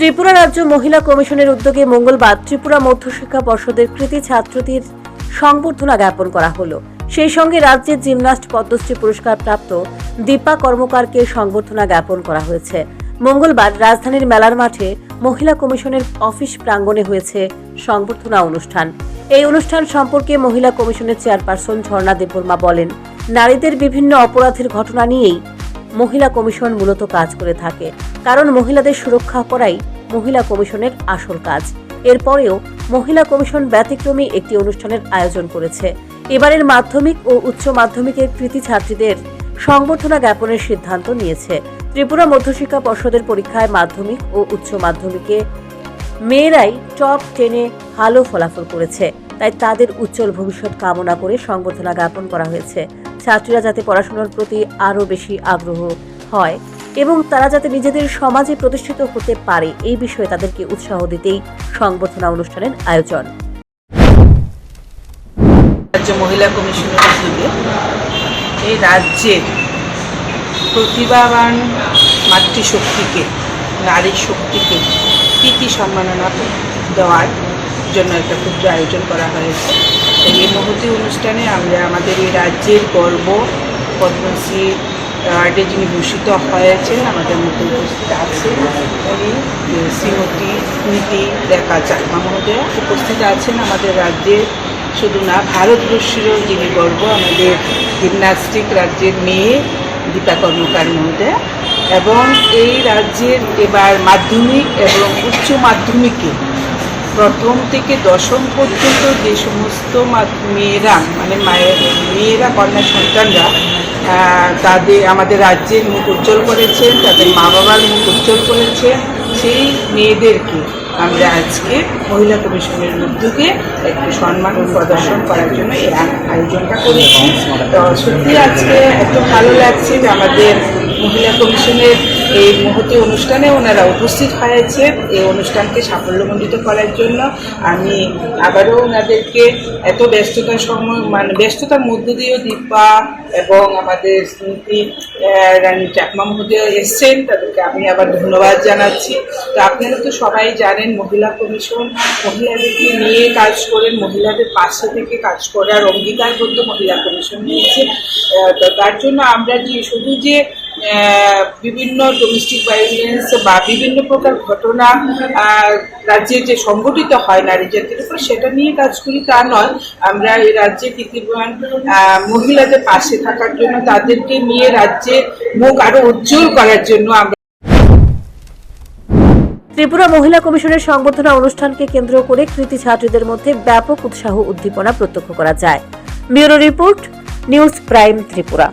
ত্রিপুরা রাজ্য মহিলা কমিশনের উদ্যোগে মঙ্গলবার ত্রিপুরা মধ্যশিক্ষা পর্ষদের কৃতি ছাত্রীর সংবর্ধনা জ্ঞাপন করা হলো। সেই সঙ্গে রাজ্যের জিমনাস্ট পদ্মশ্রী পুরস্কার প্রাপ্ত দীপা কর্মকারকে সংবর্ধনা জ্ঞাপন করা হয়েছে। মঙ্গলবার রাজধানীর মেলার মাঠে মহিলা কমিশনের অফিস প্রাঙ্গণে হয়েছে সংবর্ধনা অনুষ্ঠান। এই অনুষ্ঠান সম্পর্কে মহিলা কমিশনের চেয়ারপারসন ঝর্ণা দেববর্মা বলেন, নারীদের বিভিন্ন অপরাধের ঘটনা নিয়েই মহিলা কমিশন মূলত কাজ করে থাকে। কারণ মহিলাদের সুরক্ষা করাই মহিলা কমিশনের আসল কাজ। এরপরেও মহিলা কমিশন ব্যতিক্রমী একটি অনুষ্ঠানের আয়োজন করেছে। এবারের মাধ্যমিক ও উচ্চ মাধ্যমিকের কৃতি ছাত্রীদের সংবর্ধনা জ্ঞাপনের সিদ্ধান্ত নিয়েছে। ত্রিপুরা মধ্যশিক্ষা পর্ষদের পরীক্ষায় মাধ্যমিক ও উচ্চ মাধ্যমিকে মেয়েরাই টপ টেনে ভালো ফলাফল করেছে। তাই তাদের উজ্জ্বল ভবিষ্যৎ কামনা করে সংবর্ধনা জ্ঞাপন করা হয়েছে। ছাত্রীরা যাতে পড়াশোনার প্রতি আরও বেশি আগ্রহ হয় এবং তারা যাতে নিজেদের সমাজে প্রতিষ্ঠিত হতে পারে, এই বিষয়ে তাদেরকে উৎসাহ দিতেই সংবর্ধনা অনুষ্ঠানের আয়োজন। রাজ্য মহিলা কমিশনের উদ্যোগে এই রাজ্যের প্রতিভাবান মাতৃশক্তিকে, নারী শক্তিকে কৃতি সম্মাননা দেওয়ার জন্য একটা ক্ষুদ্র আয়োজন করা হয়েছে। এই মহতি অনুষ্ঠানে আমরা আমাদের এই রাজ্যের গর্ব, পদ্মশ্রী অ্যাওয়ার্ডে যিনি ভূষিত হয়েছেন, আমাদের মধ্যে উপস্থিত আছেন, উনি শ্রীমতী নীতি দেখা চাকমা মহোদয়া উপস্থিত আছেন আমাদের রাজ্যের শুধু না, ভারতবর্ষেরও যিনি গর্ব, আমাদের জিমনাস্টিক রাজ্যের মেয়ে দীপা কর্মকার মহোদয়া। এবং এই রাজ্যের এবার মাধ্যমিক এবং উচ্চ মাধ্যমিকে প্রথম থেকে দশম পর্যন্ত যে সমস্ত মেয়েরা মানে মায়ের মেয়েরা, কন্যা সন্তানরা তাদের আমাদের রাজ্যের মুখ উজ্জ্বল করেছেন, তাদের মা বাবার মুখ উজ্জ্বল করেছেন, সেই মেয়েদেরকে আমরা আজকে মহিলা কমিশনের উদ্যোগে একটু সম্মান প্রদর্শন করার জন্য এই আয়োজনটা করেছি। তো সত্যি আজকে এত ভালো লাগছে যে আমাদের মহিলা কমিশনের এই মহতি অনুষ্ঠানে ওনারা উপস্থিত হয়েছে। এই অনুষ্ঠানকে সাফল্যমণ্ডিত করার জন্য আমি আবারও ওনাদেরকে এত ব্যস্ততার সময় মানে ব্যস্ততার মধ্য দিয়েও দীপা এবং আমাদের স্মৃতি রানী চাকমা মহোদয় এসছেন। তাদেরকে আমি আবার ধন্যবাদ জানাচ্ছি। তো আপনারা তো সবাই জানেন, মহিলা কমিশন মহিলাদেরকে নিয়ে কাজ করেন। মহিলাদের পাশে থেকে কাজ করার অঙ্গীকারবদ্ধ মহিলা কমিশন নিয়েছে তো তার জন্য আমরা যে শুধু যে বিভিন্ন ডোমেস্টিক ভায়োলেন্স বা বিভিন্ন প্রকার ঘটনা রাজ্যে যে সংগঠিত হয় নারী জাতির উপর সেটা নিয়ে কাজ করি তা নয়। আমরা এই রাজ্যে আহ, মহিলাদের পাশে থাকার জন্য তাদেরকে নিয়ে রাজ্যে মুখ আরও উজ্জ্বল করার জন্য আমরা ত্রিপুরা মহিলা কমিশনের সংবর্ধনা অনুষ্ঠানকে কেন্দ্র করে কৃতি ছাত্রীদের মধ্যে ব্যাপক উৎসাহ উদ্দীপনা প্রত্যক্ষ করা যায়। Bureau report news prime Tripura.